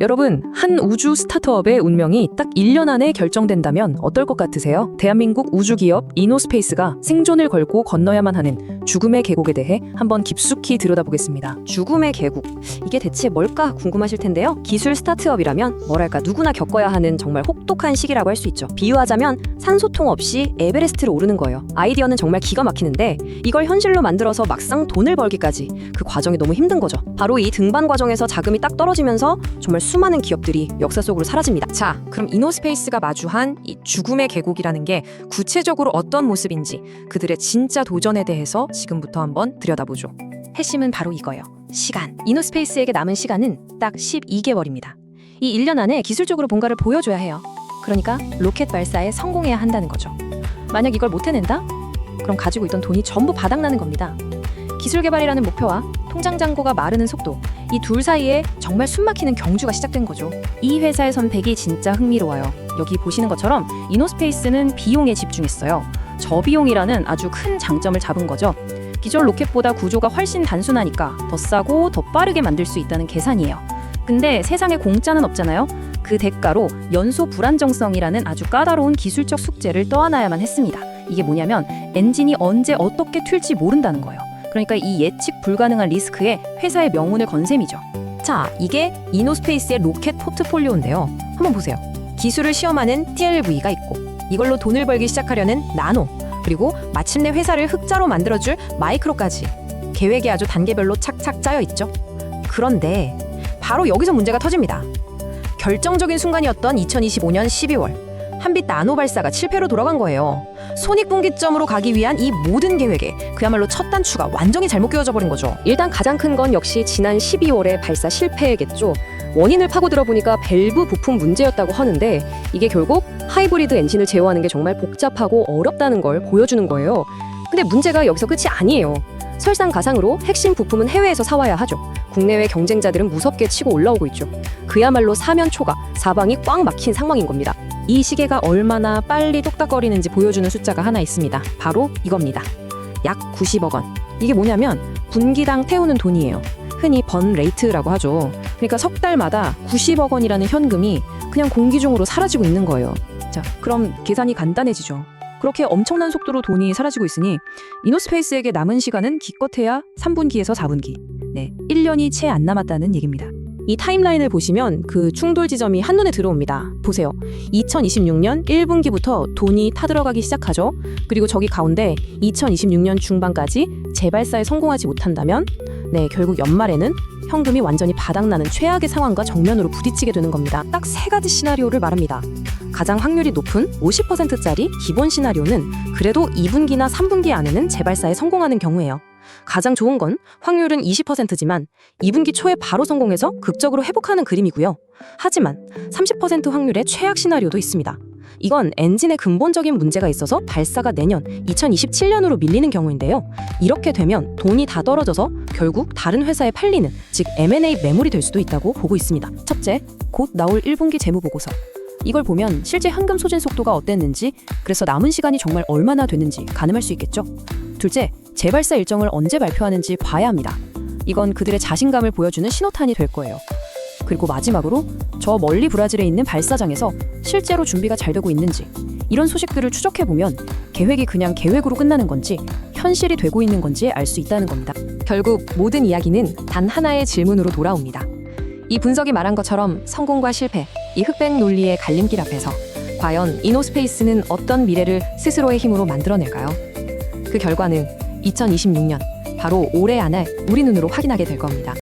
여러분, 한 우주 스타트업의 운명이 딱 1년 안에 결정된다면 어떨 것 같으세요? 대한민국 우주 기업 이노스페이스가 생존을 걸고 건너야만 하는 죽음의 계곡에 대해 한번 깊숙이 들여다보겠습니다. 죽음의 계곡. 이게 대체 뭘까 궁금하실 텐데요. 기술 스타트업이라면 뭐랄까 누구나 겪어야 하는 정말 혹독한 시기라고 할 수 있죠. 비유하자면 산소통 없이 에베레스트를 오르는 거예요. 아이디어는 정말 기가 막히는데 이걸 현실로 만들어서 막상 돈을 벌기까지 그 과정이 너무 힘든 거죠. 바로 이 등반 과정에서 자금이 딱 떨어지면서 정말 수많은 기업들이 역사 속으로 사라집니다. 자, 그럼 이노스페이스가 마주한 이 죽음의 계곡이라는 게 구체적으로 어떤 모습인지 그들의 진짜 도전에 대해서 지금부터 한번 들여다보죠. 핵심은 바로 이거예요. 시간. 이노스페이스에게 남은 시간은 딱 12개월입니다. 이 1년 안에 기술적으로 뭔가를 보여줘야 해요. 그러니까 로켓 발사에 성공해야 한다는 거죠. 만약 이걸 못 해낸다? 그럼 가지고 있던 돈이 전부 바닥나는 겁니다. 기술 개발이라는 목표와 통장 잔고가 마르는 속도, 이 둘 사이에 정말 숨막히는 경주가 시작된 거죠. 이 회사의 선택이 진짜 흥미로워요. 여기 보시는 것처럼 이노스페이스는 비용에 집중했어요. 저비용이라는 아주 큰 장점을 잡은 거죠. 기존 로켓보다 구조가 훨씬 단순하니까 더 싸고 더 빠르게 만들 수 있다는 계산이에요. 근데 세상에 공짜는 없잖아요. 그 대가로 연소 불안정성이라는 아주 까다로운 기술적 숙제를 떠안아야만 했습니다. 이게 뭐냐면 엔진이 언제 어떻게 튈지 모른다는 거예요. 그러니까 이 예측 불가능한 리스크에 회사의 명운을 건 셈이죠. 자, 이게 이노스페이스의 로켓 포트폴리오인데요. 한번 보세요. 기술을 시험하는 TLV가 있고 이걸로 돈을 벌기 시작하려는 나노 그리고 마침내 회사를 흑자로 만들어줄 마이크로까지 계획이 아주 단계별로 착착 짜여 있죠. 그런데 바로 여기서 문제가 터집니다. 결정적인 순간이었던 2025년 12월 한빛 나노 발사가 실패로 돌아간 거예요. 손익분기점으로 가기 위한 이 모든 계획에 그야말로 첫 단추가 완전히 잘못 끼워져 버린 거죠. 일단 가장 큰 건 역시 지난 12월의 발사 실패겠죠. 원인을 파고 들어 보니까 밸브 부품 문제였다고 하는데 이게 결국 하이브리드 엔진을 제어하는 게 정말 복잡하고 어렵다는 걸 보여주는 거예요. 근데 문제가 여기서 끝이 아니에요. 설상가상으로 핵심 부품은 해외에서 사와야 하죠. 국내외 경쟁자들은 무섭게 치고 올라오고 있죠. 그야말로 사면 초가 사방이 꽉 막힌 상황인 겁니다. 이 시계가 얼마나 빨리 똑딱거리는지 보여주는 숫자가 하나 있습니다. 바로 이겁니다. 약 90억 원. 이게 뭐냐면 분기당 태우는 돈이에요. 흔히 번 레이트라고 하죠. 그러니까 석 달마다 90억 원이라는 현금이 그냥 공기 중으로 사라지고 있는 거예요. 자, 그럼 계산이 간단해지죠. 그렇게 엄청난 속도로 돈이 사라지고 있으니 이노스페이스에게 남은 시간은 기껏해야 3분기에서 4분기. 네, 1년이 채 안 남았다는 얘기입니다. 이 타임라인을 보시면 그 충돌 지점이 한눈에 들어옵니다. 보세요. 2026년 1분기부터 돈이 타들어가기 시작하죠. 그리고 저기 가운데 2026년 중반까지 재발사에 성공하지 못한다면 네, 결국 연말에는 현금이 완전히 바닥나는 최악의 상황과 정면으로 부딪히게 되는 겁니다. 딱 세 가지 시나리오를 말합니다. 가장 확률이 높은 50%짜리 기본 시나리오는 그래도 2분기나 3분기 안에는 재발사에 성공하는 경우예요. 가장 좋은 건 확률은 20%지만 2분기 초에 바로 성공해서 극적으로 회복하는 그림이고요. 하지만 30% 확률의 최악 시나리오도 있습니다. 이건 엔진에 근본적인 문제가 있어서 발사가 내년 2027년으로 밀리는 경우인데요. 이렇게 되면 돈이 다 떨어져서 결국 다른 회사에 팔리는 즉 M&A 매물이 될 수도 있다고 보고 있습니다. 첫째, 곧 나올 1분기 재무 보고서. 이걸 보면 실제 현금 소진 속도가 어땠는지, 그래서 남은 시간이 정말 얼마나 됐는지 가늠할 수 있겠죠. 둘째, 재발사 일정을 언제 발표하는지 봐야 합니다. 이건 그들의 자신감을 보여주는 신호탄이 될 거예요. 그리고 마지막으로 저 멀리 브라질에 있는 발사장에서 실제로 준비가 잘 되고 있는지 이런 소식들을 추적해 보면 계획이 그냥 계획으로 끝나는 건지 현실이 되고 있는 건지 알 수 있다는 겁니다. 결국 모든 이야기는 단 하나의 질문으로 돌아옵니다. 이 분석이 말한 것처럼 성공과 실패, 이 흑백 논리의 갈림길 앞에서 과연 이노스페이스는 어떤 미래를 스스로의 힘으로 만들어낼까요? 그 결과는 2026년 바로 올해 안에 우리 눈으로 확인하게 될 겁니다.